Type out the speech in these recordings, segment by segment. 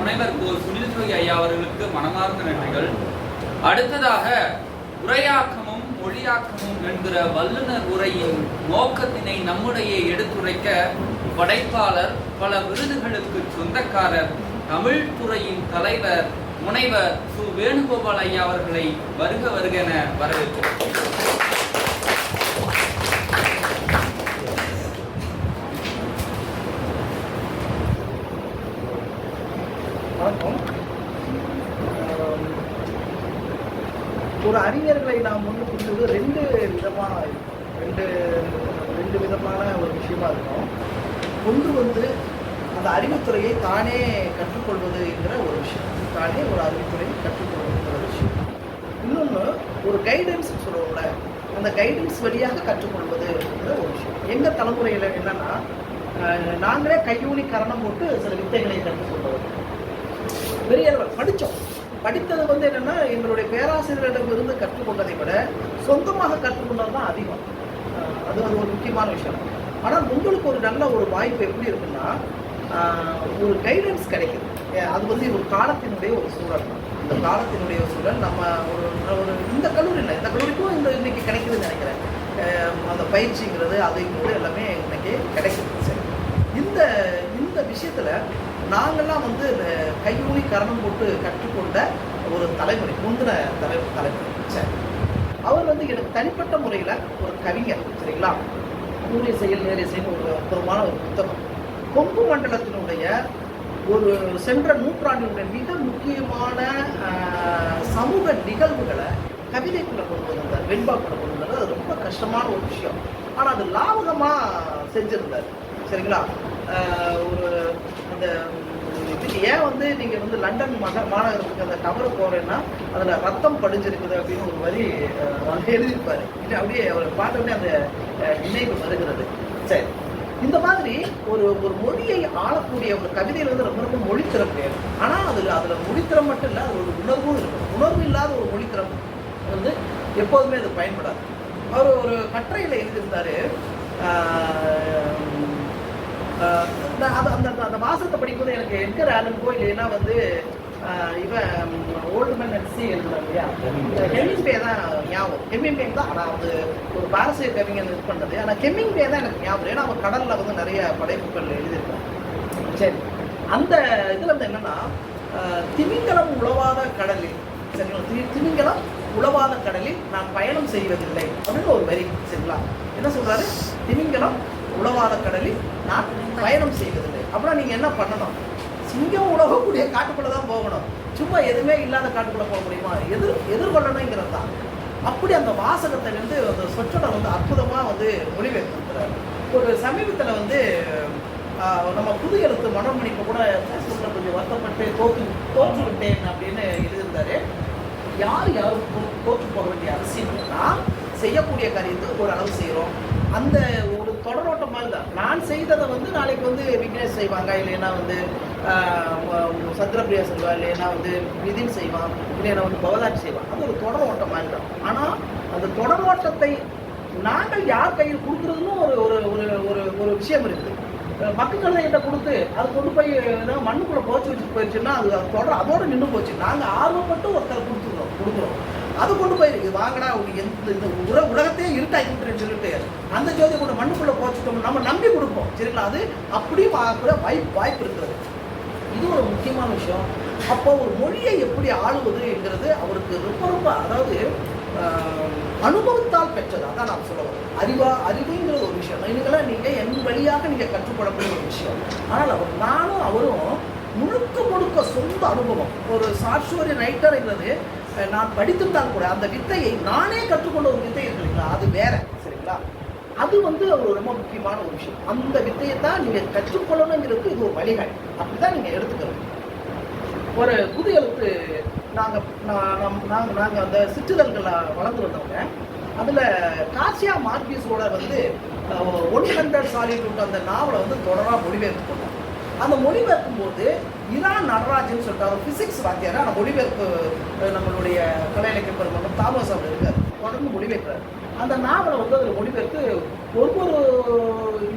முனைவர் கோ சுனில்துறை ஐயா அவர்களுக்கு மனமார்ந்த நன்றிகள். அடுத்ததாக உரையாக்கமும் மொழியாக்கமும் என்கிற வல்லுனர் உரையின் நோக்கத்தினை நம்முடைய எடுத்துரைக்க படைப்பாளர் பல விருதுகளுக்கு சொந்தக்காரர் தமிழ் துறையின் தலைவர் முனைவர் சு. வேணுகோபால் ஐயா அவர்களை வருக வருக என வரவேற்கிறோம். அறிஞர்களை நாம் வந்து கொடுத்தது ரெண்டு விதமான ரெண்டு ரெண்டு விதமான ஒரு விஷயமா இருக்கும். ஒன்று வந்து அந்த அறிவுத்துறையை தானே கற்றுக்கொள்வது என்கிற ஒரு விஷயம். தானே ஒரு அறிவுத்துறையை கற்றுக்கொள்வதுங்கிற ஒரு விஷயம். இன்னொன்று ஒரு கைடன்ஸ் சொல்லுவோம்ல அந்த கைடன்ஸ் வழியாக கற்றுக்கொள்வது என்கிற ஒரு விஷயம். எங்கள் தலைமுறையில் என்னன்னா நாங்களே கையூனி கரணம் போட்டு சில வித்தைகளை கற்றுக்கொள்வது பெரிய படித்தோம். படித்தது வந்து என்னன்னா எங்களுடைய பேராசிரியரிடமிருந்து கற்றுக்கொண்டதை விட சொந்தமாக கற்றுக்கொண்டது தான் அதிகம். அது அது ஒரு முக்கியமான விஷயம். ஆனால் உங்களுக்கு ஒரு நல்ல ஒரு வாய்ப்பு எப்படி இருக்குன்னா ஒரு கைடன்ஸ் கிடைக்குது. அது வந்து ஒரு காலத்தினுடைய ஒரு சூழல். இந்த காலத்தினுடைய ஒரு சூழல் நம்ம ஒரு ஒரு இந்த கல்லூரி இல்லை இந்த கல்லூரிக்கும் இந்த இன்னைக்கு கிடைக்குதுன்னு நினைக்கிறேன். அந்த பயிற்சிங்கிறது அதுங்கிறது எல்லாமே இன்னைக்கு கிடைக்குது. சரி. இந்த இந்த விஷயத்தில் நாங்கள்லாம் வந்து இந்த கையூனி கரணம் போட்டு கற்றுக்கொண்ட ஒரு தலைமுறை முந்தின தலை தலைமுறை. சரி. அவர் வந்து எனக்கு தனிப்பட்ட முறையில் ஒரு கவிஞர் சரிங்களா? கூறிய செயல் நேரிய செயல் ஒரு அற்புதமான ஒரு புத்தகம். கொங்கு மண்டலத்தினுடைய ஒரு சென்ற நூற்றாண்டினுடைய மிக முக்கியமான சமூக நிகழ்வுகளை கவிதைக்குள்ள கொண்டு வந்திருந்தார். வெண்பாக்குள்ள கொண்டு வந்தார். அது ரொம்ப கஷ்டமான ஒரு விஷயம். ஆனால் அது லாபகமாக செஞ்சிருந்தார். சரிங்களா? ஒரு இந்த இதுக்கு ஏன் வந்து நீங்க வந்து லண்டன் மக மாநகரத்துக்கு அந்த டவர் போறேன்னா அதுல ரத்தம் படிஞ்சிருக்குது அப்படின்னு ஒரு வரி அஹ், அவர் எழுதியிருப்பாரு. இல்லை அப்படியே அவரை பார்த்தோடனே அந்த நினைவு வருகிறது. சரி. இந்த மாதிரி ஒரு ஒரு மொழியை ஆளக்கூடிய ஒரு கவிதையில வந்து ரொம்ப ரொம்ப மொழித்திறம் கிடையாது ஆனா அதுல அதுல மொழித்திறம் மட்டும் இல்லை அது ஒரு உணர்வும் இருக்கும். உணர்வு இல்லாத ஒரு மொழித்திறம் வந்து எப்போதுமே அது பயன்படாது. அவர் ஒரு கட்டுரையில் எழுதியிருந்தாரு அந்த அந்த- அந்த வாசத்தை படிக்கும்போது எனக்கு எட்கர் ஆலன் கோ இல்லைன்னா வந்து இவன் ஓல்டு மேன் அண்ட் எழுதுறாங்க எழுதுறான் கெமிங் பே தான் ஞாபகம். ஹெமிங்பே தான். ஆனால் அது ஒரு பாரசீக கவிஞர் இது பண்ணது ஆனால் ஹெமிங்பே தான் எனக்கு ஞாபகம். ஏன்னா அவன் கடலில் வந்து நிறைய படைப்புகள் எழுதியிருக்கான் சரி. அந்த இதில் வந்து என்னன்னா திமிங்கலம் உழவாத கடலில் சரிங்களா? தி திமிங்கலம் உழவாத கடலில் நான் பயணம் செய்வதில்லை. அப்படின்னு ஒரு வரி சரிங்களா? என்ன சொல்றாரு? திமிங்கலம் உழவாத கடலில் நான் பயணம் செய்வதில்லை. அப்புறம் நீங்கள் என்ன பண்ணணும்? சிங்கம் உழவக்கூடிய காட்டுக்குள்ளே தான் போகணும். சும்மா எதுவுமே இல்லாத காட்டுக்குள்ளே போக முடியுமா? எதிர் எதிர்கொள்ளணுங்கிறது தான் அப்படி அந்த வாசகத்தை வந்து அந்த சொற்றொடர் வந்து அற்புதமாக வந்து மொழிபெயர்த்திருக்கிறார் ஒரு சமீபத்தில் வந்து நம்ம புது எழுத்து மனோமணிக்கு கூட ஃபேஸ்புக்கில் கொஞ்சம் வருத்தப்பட்டு தோற்று தோற்று விட்டேன் அப்படின்னு எழுதியிருந்தாரு. யார் யாரும் தோற்று போக வேண்டிய அவசியம் இல்லைன்னா செய்யக்கூடிய காரியத்தை ஒரு அளவு செய்கிறோம் அந்த தொடரோட்டம் மாதிரி தான். நான் செய்ததை வந்து நாளைக்கு வந்து விக்னேஷ் செய்வாங்க இல்லைன்னா வந்து சந்திரபிரியா செய்வா இல்லைன்னா வந்து நிதின் செய்வான் இல்லைன்னா வந்து பவதாட்சி செய்வான் அது ஒரு தொடர் ஓட்டம் மாதிரி தான். ஆனால் அந்த தொடர் ஓட்டத்தை நாங்கள் யார் கையில் கொடுக்குறதுன்னு ஒரு ஒரு ஒரு ஒரு ஒரு விஷயம் இருக்குது மக்கள் கிட்ட கொடுத்து அது கொண்டு போய் ஏதாவது மண்ணுக்குள்ளே போச்சு வச்சுட்டு போயிடுச்சுன்னா அது தொடர் அதோடு நின்று போச்சு. நாங்கள் ஆர்வப்பட்டு ஒருத்தர் கொடுத்துருக்கோம் கொடுக்குறோம். அது கொண்டு போயிருக்கு வாங்கடா உங்களுக்கு எந்த இந்த உர உலகத்தையே இருட்டாக்கி விட்டுருன்னு சொல்லிட்டு அந்த ஜோதி கொண்டு மண்ணுக்குள்ளே போச்சுட்டோம் நம்ம நம்பி கொடுப்போம். சரிங்களா? அது அப்படியும் ஆகக்கூட வாய்ப்பு வாய்ப்பு இருக்கிறது. இது ஒரு முக்கியமான விஷயம். அப்போ ஒரு மொழியை எப்படி ஆளுவதுங்கிறது அவருக்கு ரொம்ப ரொம்ப அதாவது அனுபவத்தால் பெற்றது. அதான் நான் சொல்ல வரேன் அறிவா அறிவுங்கிற ஒரு விஷயம். இதுக்கெல்லாம் நீங்கள் என் வழியாக நீங்கள் கற்றுக்கொள்ளக்கூடிய ஒரு விஷயம். ஆனால் அவர் நானும் அவரும் முழுக்க முழுக்க சொந்த அனுபவம். ஒரு சாட்சுவரி நைட்டர் என்றது நான் படித்திருந்தால் கூட அந்த வித்தையை நானே கற்றுக்கொண்ட ஒரு வித்தை இருக்கு இல்லைங்களா? அது வேற சரிங்களா? அது வந்து ஒரு ரொம்ப முக்கியமான ஒரு விஷயம். அந்த வித்தையை தான் நீங்கள் கற்றுக்கொள்ளணுங்கிறது இது ஒரு வழிகாட்டி. அப்படிதான் நீங்கள் எடுத்துக்கணும். ஒரு புது எழுத்து நாங்கள் நாங்கள் நாங்கள் அந்த சிற்றிதழ்களில் வளர்ந்து வந்தவங்க அதில் காசியா மார்பிஸோட வந்து ஒன் ஹண்ட்ரட் சாலிட்யூட் அந்த நாவலை வந்து தொடராக மொழிபெயர்த்து கொண்டோம் அந்த மொழிபெயர்க்கும் போது இரா நடராஜன் சொல்லிட்டு அவர் ஃபிசிக்ஸ் வாத்தியார் ஆனால் மொழிபெயர்ப்பு அஹ், நம்மளுடைய தாமஸ் அவர் இருக்கார். தொடர்ந்து மொழிபெற்றார் அந்த நாவலை வந்து அதில் மொழிபெயர்த்து ஒவ்வொரு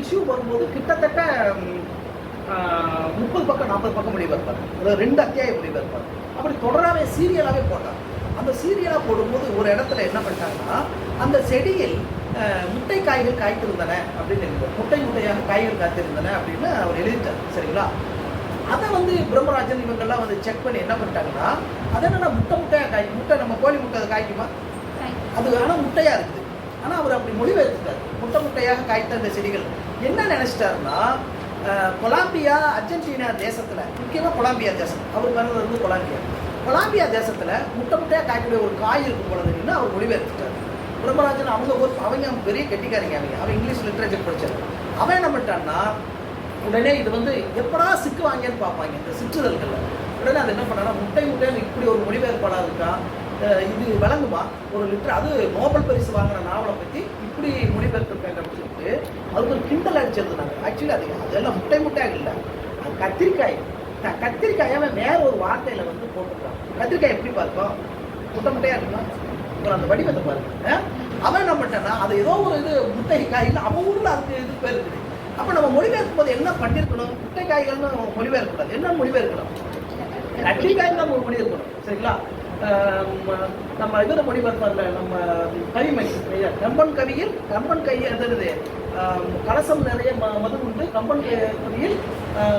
இஷ்யூ வரும்போது கிட்டத்தட்ட முப்பது பக்கம் நாற்பது பக்கம் மொழிபெயர்ப்பார். அதாவது ரெண்டு அத்தியாயம் மொழிபெயர்ப்பார். அப்படி தொடராகவே சீரியலாகவே போட்டார். அந்த சீரியலாக போடும்போது ஒரு இடத்துல என்ன பண்ணிட்டாங்கன்னா அந்த செடியில் முட்டை காய்கள் காய்த்திருந்தன அப்படின்னு எழுதுவார் முட்டை முட்டையாக காய்கள் காய்த்திருந்தன அப்படின்னு அவர் எழுதிட்டார். சரிங்களா? அதை வந்து பிரம்மராஜன் இவங்கெல்லாம் வந்து செக் பண்ணி என்ன பண்ணிட்டாங்கன்னா அது என்னன்னா முட்டை முட்டையாக காய் முட்டை நம்ம கோழி முட்டை காய்க்குமா? அது ஆனால் முட்டையாக இருக்குது. ஆனால் அவர் அப்படி மொழிபெயர்த்துட்டார். முட்டை முட்டையாக காய்த்த அந்த செடிகள். என்ன நினைச்சிட்டாருன்னா கொலம்பியா அர்ஜென்டினா தேசத்தில் முக்கியமாக கொலம்பியா தேசம். அவர் பிறந்தது வந்து கொலம்பியா. கொலம்பியா தேசத்தில் முட்டை முட்டையாக காய்க்கக்கூடிய ஒரு காய் இருக்கும் பொழுதுன்னு அவர் மொழிபெயர்த்துட்டார். பிரம்மராஜன் அவங்க ஒரு அவங்க பெரிய கெட்டிக்காரங்க அவங்க அவன் இங்கிலீஷ் லிட்ரேச்சர் படிச்சார் அவன் என்ன பண்ணிட்டான்னா உடனே இது வந்து எப்படா சிக்கு வாங்கன்னு பார்ப்பாங்க. இந்த சிற்றுதல்களில். உடனே அது என்ன பண்ணனா முட்டை முட்டைன்னு இப்படி ஒரு மொழிபெயர்ப்பாளர் இருக்கா? இது விளங்குமா? ஒரு லிட்டர் அது நோபல் பரிசு வாங்கின நாவலை பற்றி இப்படி மொழிபெயர்த்திருக்காங்க அப்படின்னு சொல்லிட்டு அதுக்கு ஒரு கிண்டல் அடிச்சிருந்தாங்க ஆக்சுவலி அது அதெல்லாம் முட்டை முட்டையாக இல்லை. அது கத்திரிக்காய். க- வேற ஒரு வார்த்தையில் வந்து போட்டுருக்கான். கத்திரிக்காய் எப்படி பார்க்கும் முட்டை முட்டையாக இருக்குமா? அப்புறம் அந்த வடிவத்தை பாருங்க. அவன் என்ன பண்ணிட்டான்னா அது ஏதோ ஒரு இது முட்டை காயில் அவன் ஊரில் அதுக்கு இது பேர் இருக்குது. அப்போ நம்ம மொழிபெயர்க்கும் போது என்ன பண்ணிருக்கணும்? குட்டைக்காய்கள்னு மொழிபெயர்க்கக்கூடாது. என்ன மொழிபெயர்க்கணும்? கத்திரிக்காய் தான் மொழி இருக்கணும் சரிங்களா நம்ம இதில் மொழிபெயர்ப்பார்ல நம்ம கவிமை கம்பன் கவியில் கம்பன் கை எது கலசம் நிறைய ம மது உண்டு. கம்பன் கவியில்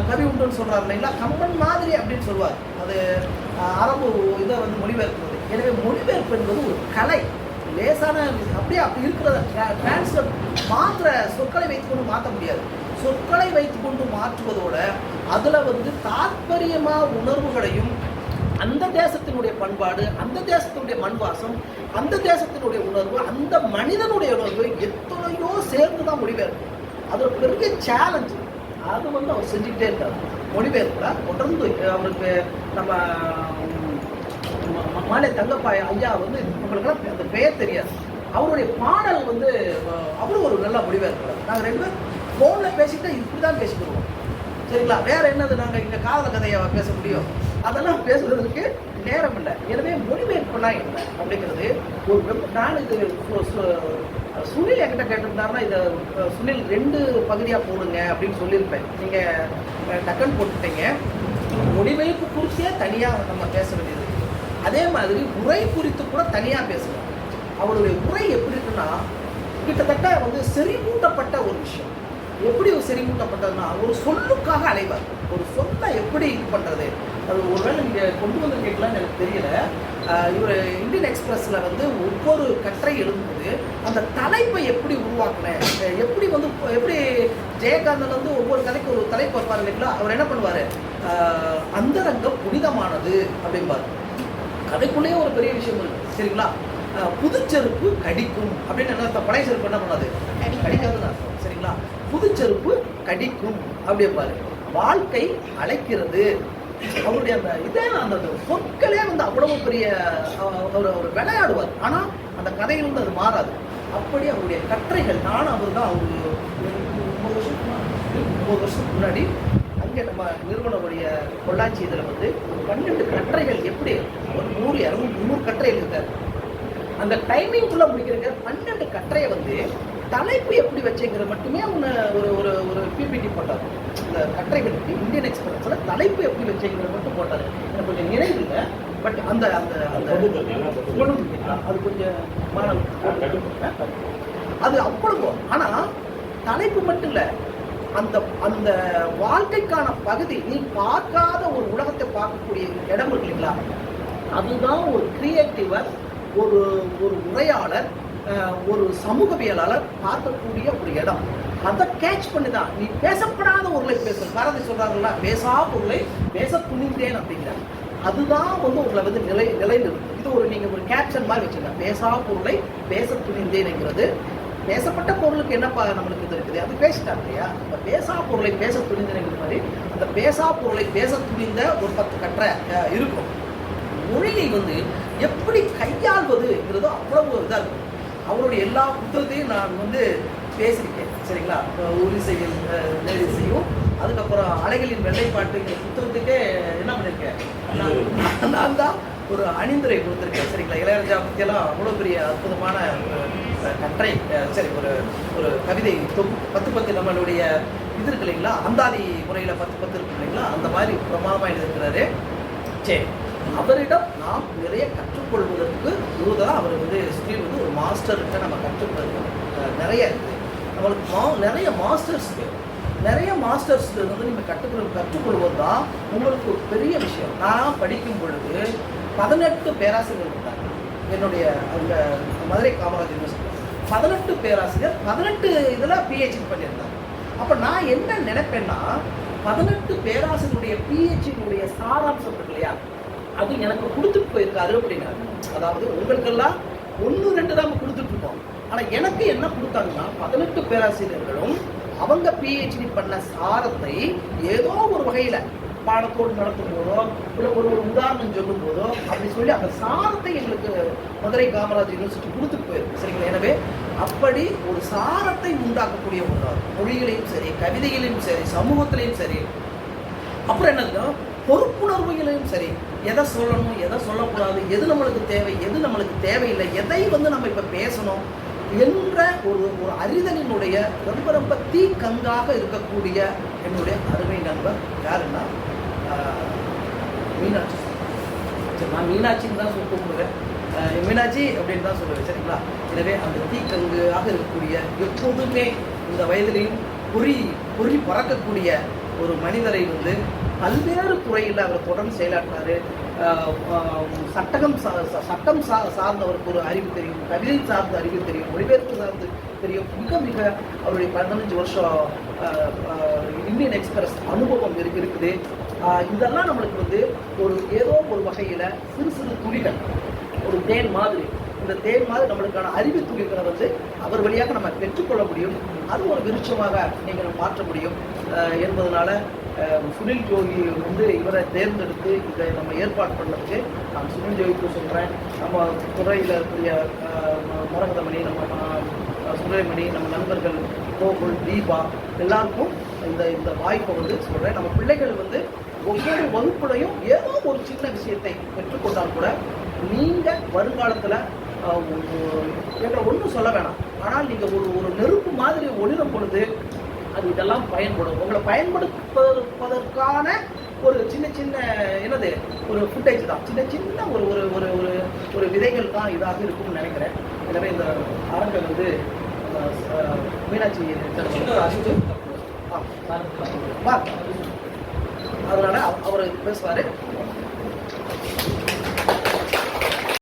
கவி உண்டுன்னு சொல்கிறார் இல்லைங்களா? கம்பன் மாதிரி அப்படின்னு சொல்லுவார். அது அரபு இதை வந்து மொழிபெயர்க்கிறது. எனவே மொழிபெயர்ப்பு என்பது ஒரு கலை. லேசான அப்படியே அப்படி இருக்கிறத டிரான்ஸ்ஃபர் மாற்ற சொற்களை வைத்துக்கொண்டு மாற்ற முடியாது. சொற்களை வைத்துக்கொண்டு மாற்றுவதோட அதில் வந்து தாத்பரியமா உணர்வுகளையும் அந்த தேசத்தினுடைய பண்பாடு அந்த தேசத்தினுடைய மண்வாசம் அந்த தேசத்தினுடைய உணர்வு அந்த மனிதனுடைய உணர்வு எத்தனையோ சேர்ந்து தான் மொழிபெயர்க்கும் அது ஒரு பெரிய சேலஞ்சு அது வந்து அவர் செஞ்சுக்கிட்டே இருக்கார். மொழிபெயர்ப்புல தொடர்ந்து அவருக்கு நம்ம மாலை தங்கப்பா ஐயா வந்து உங்களுக்கெல்லாம் அந்த பெயர் தெரியாது. அவருடைய பாடல் வந்து அவரும் ஒரு நல்ல முடிவாக இருக்கிறார் நாங்கள் ரெண்டு பேரும் ஃபோனில் பேசிட்டு இப்படி தான் பேசிக்கிடுவோம். சரிங்களா? வேற என்னது நாங்கள் இங்கே காதல கதையை பேச முடியும்? அதெல்லாம் பேசுறதுக்கு நேரம் இல்லை. எனவே மொழிபெயர்ப்புனா என்ன அப்படிங்கிறது ஒரு நான் இது சு- சுனில் என்கிட்ட கேட்டிருந்தாருன்னா இதை சுனில் ரெண்டு பகுதியாக போடுங்க அப்படின்னு சொல்லியிருப்பேன். நீங்கள் டக்குன்னு போட்டுட்டீங்க. மொழிபெயர்ப்பு குறிச்சே தனியாக நம்ம பேச வேண்டியது. அதே மாதிரி உரை குறித்து கூட தனியாக பேசுவார் அவருடைய உரை எப்படி இருக்குன்னா கிட்டத்தட்ட வந்து செறிமூட்டப்பட்ட ஒரு விஷயம். எப்படி ஒரு செறிவூட்டப்பட்டதுன்னா ஒரு சொல்லுக்காக அலைவார். ஒரு சொல்லை எப்படி இது பண்ணுறது அது ஒருவேளை நீங்கள் கொண்டு வந்திருக்கீங்களான்னு எனக்கு தெரியல. இவர் இந்தியன் எக்ஸ்பிரஸில் வந்து ஒவ்வொரு கட்டுரை எழுதும்போது அந்த தலைப்பை எப்படி உருவாக்கினேன்? எப்படி வந்து எப்படி ஜெயகாந்தன் வந்து ஒவ்வொரு கதைக்கு ஒரு தலைப்பு வைப்பார் இல்லைங்களா? அவர் என்ன பண்ணுவார்? அந்தரங்கம் புனிதமானது அப்படிம்பார். கதைக்குள்ளேயே ஒரு பெரிய விஷயம் இருக்கு. சரிங்களா? புதுச்செருப்பு கடிக்கும் அப்படின்னு என்ன? பழைய செருப்பு என்ன பண்ணாது? கடிக்காதுன்னு அர்த்தம். சரிங்களா? புதுச்செருப்பு கடிக்கும் அப்படிம்பாரு வாழ்க்கை அழைக்கிறது. அவருடைய அந்த இதே அந்த சொற்களே வந்து அவ்வளவு பெரிய அவர் அவர் விளையாடுவார். ஆனா அந்த கதையில் வந்து அது மாறாது. அப்படி அவருடைய கட்டுரைகள். நானும் அவர் தான் அவர் ஒன்பது வருஷம் ஒன்பது வருஷத்துக்கு முன்னாடி அங்கே நம்ம நிறுவனமுடைய பொள்ளாச்சி இதில் வந்து பன்னெண்டு கட்டுரைகள் எப்படி ஒரு நூறு இரநூறு முந்நூறு கட்டுரை எழுதுறாரு அந்த டைமிங்குள்ளே முடிக்கிறங்க பன்னெண்டு கட்டுரையை வந்து தலைப்பு எப்படி வச்சேங்கிறது மட்டுமே ஒன்று ஒரு ஒரு ஒரு பிபிடி போட்டார் இந்த கட்டுரைகளுக்கு இந்தியன் எக்ஸ்பிரஸில் தலைப்பு எப்படி வச்சேங்கிறது மட்டும் போட்டார் எனக்கு கொஞ்சம் நினைவு இல்லை. பட் அந்த அந்த அந்த? அது கொஞ்சம் மாணவன் அது அவ்வளவு. ஆனா தலைப்பு மட்டும் இல்ல. அந்த அந்த வாழ்க்கைக்கான பகுதி நீ பார்க்காத ஒரு உலகத்தை பார்க்கக்கூடிய இடம் இருக்கு இல்லைங்களா அதுதான் ஒரு கிரியேட்டிவர் ஒரு ஒரு உரையாளர் ஒரு சமூகவியலாளர் பார்க்கக்கூடிய ஒரு இடம். அதை கேட்ச் பண்ணி தான் நீ பேசப்படாத பொருளை பேச. பாரதி சொல்றாங்கல்ல பேசா பொருளை பேச துணிந்தேன் அப்படிங்கிறாங்க அதுதான் வந்து உங்களை வந்து நிலை நிலைநிறுத்தும். இது ஒரு நீங்க ஒரு கேப்ஷன் மாதிரி வச்சுங்க பேசா பொருளை பேச துணிந்தேன்ங்கிறது பேசப்பட்ட பொருளுக்கு என்னப்பா நம்மளுக்கு இது இருக்குது? அது பேசிட்டாங்க இல்லையா? அந்த பேசா பொருளை பேச துணிந்தேங்கிற மாதிரி அந்த பேசா பொருளை பேச துணிந்த ஒரு பத்து கற்ற இருக்கும். மொழியை வந்து எப்படி கையாள்வதுங்கிறதோ அவ்வளவு இதாக இருக்கும். அவருடைய எல்லா புத்தகத்தையும் நான் வந்து பேசியிருக்கேன். சரிங்களா? இப்போ உரிசையில் செய்யும். அதுக்கப்புறம் அலைகளின் வெள்ளைப்பாட்டுங்கிற புத்தகத்துக்கே என்ன பண்ணியிருக்கேன்? நான் நான் தான் ஒரு அணிந்துரை கொடுத்துருக்கேன். சரிங்களா? இளையராஜா பற்றியெல்லாம் அவ்வளோ பெரிய அற்புதமான கற்றை சரி ஒரு ஒரு கவிதை தொகுப்பு. பத்து பத்து நம்மளுடைய இது இருக்கு இல்லைங்களா? அந்தாதி முறையில் பத்து பத்து இருக்கு இல்லைங்களா? அந்த மாதிரி பிரமாணமாக எழுதியிருக்கிறாரு. சரி அவரிடம் நாம் நிறைய கற்றுக்கொள்வதற்கு தான் அவர் வந்து ஸ்ரீ வந்து ஒரு மாஸ்டர்கிட்ட நம்ம கற்றுக்கொள்வது நிறைய இருக்குது. நம்மளுக்கு மா நிறைய மாஸ்டர்ஸ் நிறைய மாஸ்டர்ஸ் வந்து நீங்கள் கற்றுக்கொள் கற்றுக்கொள்வது தான் உங்களுக்கு ஒரு பெரிய விஷயம். நான் படிக்கும் பொழுது பதினெட்டு பேராசிரியர் இருந்தாங்க. என்னுடைய அந்த மதுரை காமராஜ் யூனிவர்சிட்டி பதினெட்டு பேராசிரியர் பதினெட்டு இதில் பிஹெச்டி பண்ணியிருந்தாங்க அப்போ நான் என்ன நினைப்பேன்னா பதினெட்டு பேராசிரியருடைய பிஹெச்டியினுடைய சாராம்சம் இருக்கு இல்லையா? அது எனக்கு கொடுத்துட்டு போயிருக்காரு அப்படின்னாரு. அதாவது உங்களுக்கெல்லாம் ஒன்று ரெண்டு தான் கொடுத்துட்டு இருக்கோம். ஆனால் எனக்கு என்ன கொடுத்தாங்கன்னா பதினெட்டு பேராசிரியர்களும் அவங்க பிஹெச்டி பண்ண சாரத்தை ஏதோ ஒரு வகையில் பாடத்தோடு நடத்தும் போதோ இல்லை ஒரு ஒரு உதாரணம் சொல்லும் போதோ அப்படி சொல்லி அந்த சாரத்தை எங்களுக்கு மதுரை காமராஜ் யூனிவர்சிட்டி கொடுத்துட்டு போயிருக்கு சரிங்களா? எனவே அப்படி ஒரு சாரத்தை உண்டாக்கக்கூடிய ஒரு மொழிகளையும் சரி கவிதைகளையும் சரி சமூகத்திலையும் சரி அப்புறம் என்னதுன்னா பொறுப்புணர்வுகளையும் சரி எதை சொல்லணும் எதை சொல்லக்கூடாது எது நம்மளுக்கு தேவை எது நம்மளுக்கு தேவையில்லை எதை வந்து நம்ம இப்போ பேசணும் என்ற ஒரு ஒரு அறிதலினுடைய ரொம்ப ரொம்ப தீக்கங்காக இருக்கக்கூடிய என்னுடைய அருமை நண்பர் மீனாட்சி. சரி நான் மீனாட்சின்னு தான் சொல்லி கூப்பிடுவேன் ஆஹ், மீனாட்சி அப்படின்னு தான் சொல்லுவேன் சரிங்களா? எனவே அந்த தீக்கங்காக இருக்கக்கூடிய எப்போதுமே இந்த வயதிலையும் பொறி பொறி பறக்கக்கூடிய ஒரு மனிதரை வந்து பல்வேறு துறையில் அவர் தொடர்ந்து செயலாற்றினார் சட்டகம் சட்டம் சா சார்ந்தவருக்கு ஒரு அறிவு தெரியும் கவிதை சார்ந்த அறிவு தெரியும் மொழிபெயர்ப்பு சார்ந்து தெரியும். மிக மிக அவருடைய பதினஞ்சு வருஷம் ஆஹ், இந்தியன் எக்ஸ்பிரஸ் அனுபவம் இருக்கு இருக்குது. இதெல்லாம் நம்மளுக்கு வந்து ஒரு ஏதோ ஒரு வகையில் சிறு சிறு துளிகள் ஒரு தேன் மாதிரி. இந்த தேன் மாதிரி நம்மளுக்கான அறிவு துளிகளை வந்து அவர் வழியாக நம்ம பெற்றுக்கொள்ள முடியும். அது ஒரு விருட்சமாக நீங்கள் மாற்ற முடியும். என்பதனால சுனில் ஜோகி வந்து இவரை தேர்ந்தெடுத்து இதை நம்ம ஏற்பாடு பண்ணதுக்கு நான் சுனில் ஜோகிக்கு சொல்கிறேன் நம்ம துறையில் இருக்கிற ம- மரகதமணி நம்ம சுரேமணி நம்ம நண்பர்கள் கோகுல் தீபா எல்லாருக்கும் இந்த இந்த வாய்ப்பை வந்து சொல்கிறேன் நம்ம பிள்ளைகள் வந்து ஒவ்வொரு வகுப்புலையும் ஏதோ ஒரு சின்ன விஷயத்தை பெற்றுக்கொண்டால் கூட நீங்கள் வருங்காலத்தில் எங்களை ஒன்றும் சொல்ல வேணாம். ஆனால் நீங்கள் ஒரு ஒரு நெருப்பு மாதிரி ஒளிரும் பொழுது அது இதெல்லாம் பயன்படும். உங்களை பயன்படுத்துவதற்கான ஒரு சின்ன சின்ன என்னது ஒரு ஃபுட்டேஜ் தான். சின்ன சின்ன ஒரு ஒரு ஒரு ஒரு ஒரு விதைகள் தான் இதாக இருக்கும்னு நினைக்கிறேன். எனவே இந்த அரங்கை வந்து மீனாட்சி. அதனால அவர் பேசுவார்.